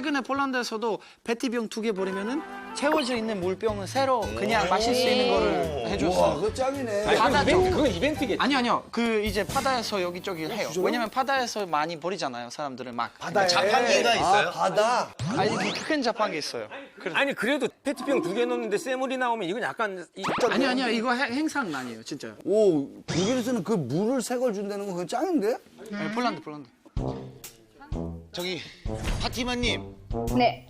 최근에 폴란드에서도 페티병 두 개 버리면은 채워져 있는 물병을 새로 그냥 마실 수 있는 거를 와, 해줬어요. 그거 짱이네. 아니, 바다 쪽. 그건 이벤트겠지. 아니 아니요 그 이제 바다에서 여기저기 해요. 왜냐면 바다에서 많이 버리잖아요 사람들을 막. 바다에. 자판기가 있어요? 아, 바다. 아니 이렇게 큰 자판기 있어요. 아니 그래도 페트병 두 개 넣는데 쇠물이 나오면 이건 약간 이- 아니 아니야 이거 행- 행사는 아니에요 진짜. 오, 독일에서는 그 물을 새 걸 준다는 거 그거 짱인데? 네, 폴란드 폴란드. 저기 파티마님 네.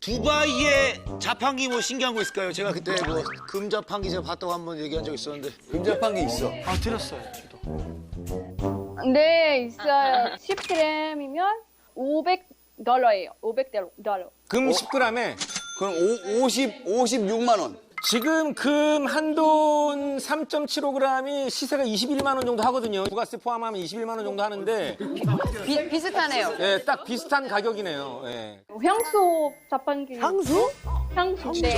두바이에 자판기 뭐 신기한 거 있을까요? 제가 그때 뭐 금자판기 제가 봤다고 한 번 얘기한 적 있었는데 금자판기 있어. 아 들었어요 저도. 네, 있어요. 10g이면 500달러예요. 500달러. 금 10g에 그럼 오, 50, 56만 원. 지금 금 한돈 3.75g이 시세가 21만 원 정도 하거든요. 부가세 포함하면 21만 원 정도 하는데 비, 비슷하네요. 예, 딱 비슷한 가격이네요. 예. 향수 자판기. 향수? 향수. 네.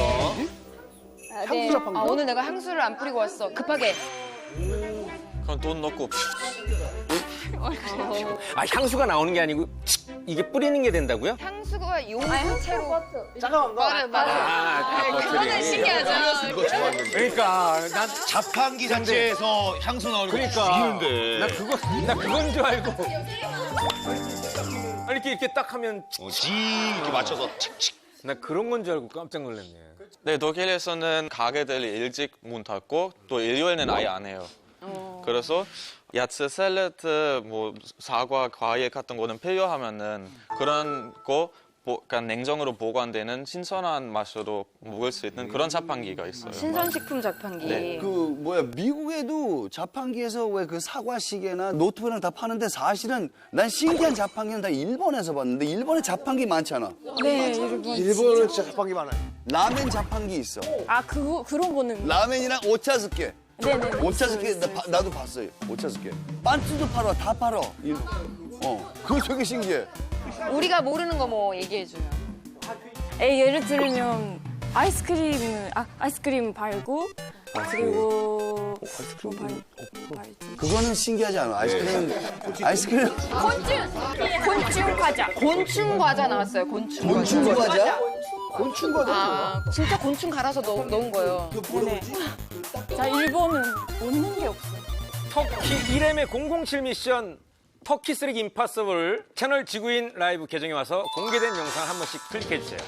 아, 네. 아, 오늘 내가 향수를 안 뿌리고 왔어. 급하게. 그럼 돈 넣고 아 향수가 나오는 게 아니고 이게 뿌리는 게 된다고요? 향수가 용체로. 잠깐만. 맞아, 맞아. 아, 그거는 신기하죠. 이거 좋았는데 그러니까 난 자판기 자체에서 향수 나오는 거 그러니까 죽이는데 나 그거 나 그건 줄 알고 아니 이렇게 이렇게 딱 하면 어, 지 이렇게 맞춰서 칙칙 나 그런 건 줄 알고 깜짝 놀랐네. 네, 독일에서는 가게들이 일찍 문 닫고 또 일요일은 아예 안 해요. 그래서 야채 샐러드, 뭐 사과, 과일 같은 거는 필요하면은 그런 거 보, 그러니까 냉장으로 보관되는 신선한 맛으로 먹을 수 있는 그런 자판기가 있어요. 신선식품 자판기. 네. 그 뭐야 미국에도 자판기에서 왜 그 사과 시계나 노트북이랑 다 파는데 사실은 난 신기한 자판기는 다 일본에서 봤는데 일본에 자판기 많잖아. 네, 일본. 일본은 진짜 자판기 많아요 라멘 자판기 있어. 아 그거 그런 거는 라멘이랑 오차즈케. 네네. 나, 봐- 나도 봤어요. 오차즈케. 반츠도 팔아 다 팔아. 일- 어 그거 되게 신기해. 우리가 모르는 거 뭐 얘기해줘요. 에, 예를 들면 아이스크림은 아 아이스크림 발고 그리고 뭐 발, 발지. 그거는 신기하지 않아. 아이스크림 아이스크림 곤충 곤충 과자. 곤충 과자 나왔어요. 곤충 과자. 곤충 과자? 곤충 과자 아, 진짜 곤충 갈아서 넣, 넣은 거예요. 네네. 자 일본은 없는 게 없어요. 터키 1M의 007 미션 터키 쓰레기 임파서블 채널 지구인 라이브 계정에 와서 공개된 영상 한 번씩 클릭해 주세요.